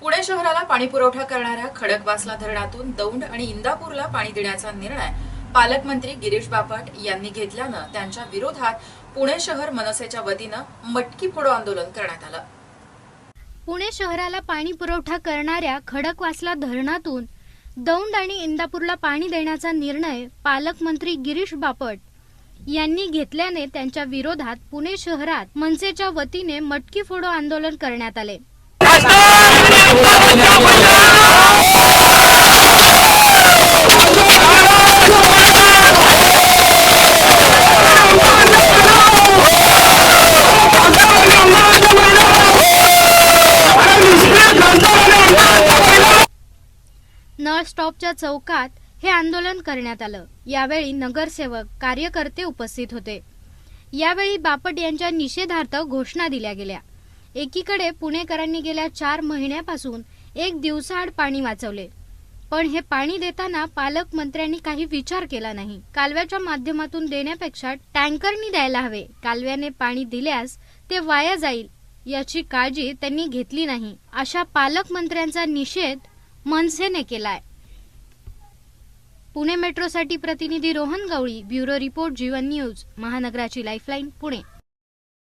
पुणे शहराला पाणी पुरवठा करणाऱ्या खडकवासला धरणातून दौंड आणि इंदापूरला पाणी देण्याचा निर्णय पालकमंत्री गिरीश बापट यांनी घेतल्यानं त्यांच्या विरोधात पुणे शहर मनसेच्या वतीनं मटकी फोडो आंदोलन करण्यात आलं. पुणे शहराला पाणी पुरवठा करणाऱ्या खडकवासला धरणातून दौंड आणि इंदापूरला पाणी देण्याचा निर्णय पालकमंत्री गिरीश बापट यांनी घेतल्याने त्यांच्या विरोधात पुणे शहरात मनसेच्या वतीने मटकी फोडो आंदोलन करण्यात आले. नळ स्टॉपच्या चौकात हे आंदोलन करण्यात आलं. यावेळी नगरसेवक कार्यकर्ते उपस्थित होते. यावेळी बापट यांच्या निषेधार्थ घोषणा दिल्या गेल्या. एकीकडे पुणेकरांनी गेल्या चार महिन्यापासून एक दिवसाआड पाणी वाचवले. पण हे पाणी देताना पालकमंत्र्यांनी काही विचार केला नाही. कालव्याच्या माध्यमातून देण्यापेक्षा टँकरनी द्यायला हवे. कालव्याने पाणी दिल्यास ते वाया जाईल याची काळजी त्यांनी घेतली नाही अशा पालकमंत्र्यांचा निषेध मनसेने केलाय. पुणे मेट्रोसाठी प्रतिनिधी Rohan Gawali bureau report Jeevan news महानगराची lifeline Pune.